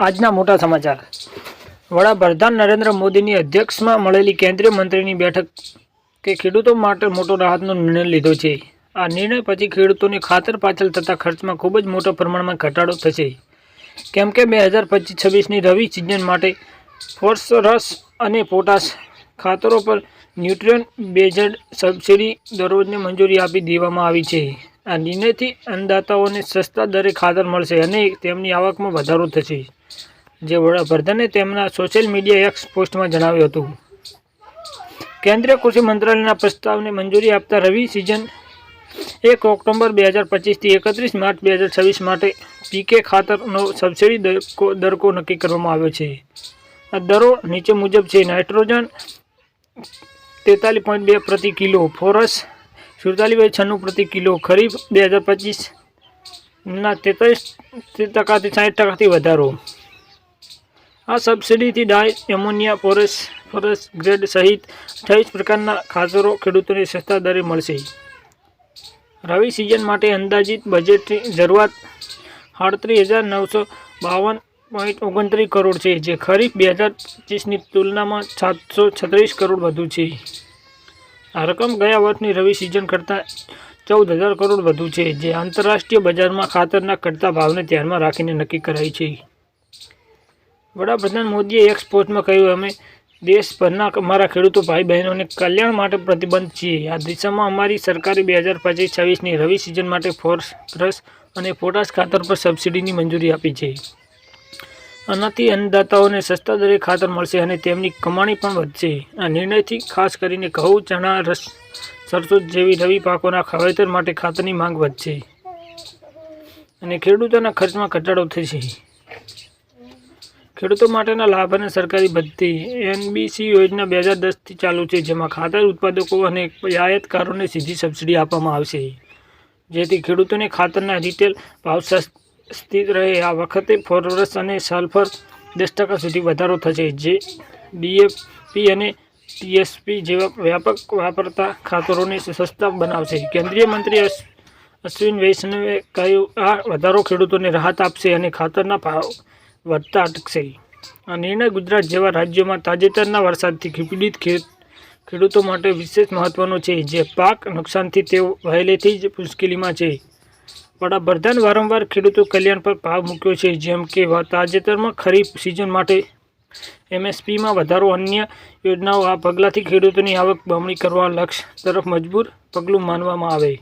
આજના મોટા સમાચાર. વડાપ્રધાન નરેન્દ્ર મોદીની અધ્યક્ષમાં મળેલી કેન્દ્રીય મંત્રીની બેઠક કે ખેડૂતો માટે મોટો રાહતનો નિર્ણય લીધો છે. આ નિર્ણય પછી ખેડૂતોને ખાતર પાછળ થતા ખર્ચમાં ખૂબ જ મોટા પ્રમાણમાં ઘટાડો થશે. કેમ કે બે હજાર પચીસ છવ્વીસની રવિ સિઝન માટે ફોસ્ફરસ અને પોટાશ ખાતરો પર ન્યુટ્રિયન બેઝડ સબસિડી દરરોજને મંજૂરી આપી દેવામાં આવી છે. આ નિર્ણયથી અન્નદાતાઓને સસ્તા દરે ખાતર મળશે અને તેમની આવકમાં વધારો થશે. જે વડાપ્રધાને તેમના સોશિયલ મીડિયા એક્સ પોસ્ટમાં જણાવ્યું હતું. કેન્દ્રીય કૃષિ મંત્રાલયના પ્રસ્તાવને મંજૂરી આપતા રવિ સિઝન એક ઓક્ટોબર બે હજાર પચીસથી એકત્રીસ માર્ચ બે હજાર છવ્વીસ માટે પીકે ખાતરનો સબસિડી દરકો નક્કી કરવામાં આવ્યો છે. આ દરો નીચે મુજબ છે. નાઇટ્રોજન તેતાલીસ પોઈન્ટ બે પ્રતિ કિલો, ફોરસ સુડતાલીસ પોઈન્ટ છન્નું પ્રતિ કિલો ખરીફ બે હજાર પચીસના તેતાલીસ ટકાથી સાઠ ટકાથી વધારો. આ સબસિડીથી ડાય, એમોનિયા ફોરસ ફોરસ ગ્રેડ સહિત અઠાવીસ પ્રકારના ખાતરો ખેડૂતોને સસ્તા દરે મળશે. રવિ સિઝન માટે અંદાજિત બજેટની જરૂરિયાત આડત્રીસ હજાર નવસો બાવન પોઈન્ટ ઓગણત્રીસ કરોડ છે, જે ખરીફ બે હજાર પચીસની તુલનામાં સાતસો છત્રીસ કરોડ વધુ છે. આ રકમ ગયા વર્ષની રવિ સિઝન કરતાં ચૌદ હજાર કરોડ વધુ છે, જે આંતરરાષ્ટ્રીય બજારમાં ખાતરના ઘટતા ભાવને ધ્યાનમાં રાખીને નક્કી કરાઈ છે. વડાપ્રધાન મોદીએ એક સ્પોર્ટમાં કહ્યું, અમે દેશભરના અમારા ખેડૂતો ભાઈ બહેનોને કલ્યાણ માટે પ્રતિબંધ છીએ. આ દિશામાં અમારી સરકારે બે હજાર પચીસ છવ્વીસની રવિ સિઝન માટે ફોસ્ફરસ અને પોટાશ ખાતર પર સબસિડીની મંજૂરી આપી છે. આનાથી અન્નદાતાઓને સસ્તા દરે ખાતર મળશે અને તેમની કમાણી પણ વધશે. આ નિર્ણયથી ખાસ કરીને ઘઉં, ચણા, રસ, સરસો જેવી રવિ પાકોના ખવાતર માટે ખાતરની માંગ વધશે. અને ખેડૂતોના ખર્ચમાં ઘટાડો થશે. ખેડૂતો માટેના લાભ અને સરકારી ભથ્થી એનબીસી યોજના બે હજાર દસથી ચાલુ છે, જેમાં ખાતર ઉત્પાદકો અને આયાતકારોને સીધી સબસિડી આપવામાં આવશે. જેથી ખેડૂતોને ખાતરના રિટેલ ભાવ સ્થિત રહે. આ વખતે ફોસ્ફરસ અને સલ્ફર દસ ટકા સુધી વધારો થશે. જે ડીએપી અને ટીએસપી જેવા વ્યાપક વાપરતા ખાતરોને સસ્તા બનાવશે. કેન્દ્રીય મંત્રી અશ્વિન વૈષ્ણવે કહ્યું, આ વધારો ખેડૂતોને રાહત આપશે અને ખાતરના ભાવ વધતા અટકશે. આ નિર્ણય ગુજરાત જેવા રાજ્યોમાં તાજેતરના વરસાદથી પીડિત ખેડૂતો માટે વિશેષ મહત્વનો છે. જે પાક નુકસાનથી તેઓ પહેલેથી જ મુશ્કેલીમાં છે. વડાપ્રધાન વારંવાર ખેડૂતો કલ્યાણ પર ભાવ મૂક્યો છે. જેમ કે, તાજેતરમાં ખરીફ સિઝન માટે એમએસપીમાં વધારો, અન્ય યોજનાઓ આ પગલાંથી ખેડૂતોની આવક બમણી કરવા લક્ષ્ય તરફ મજબૂર પગલું માનવામાં આવે.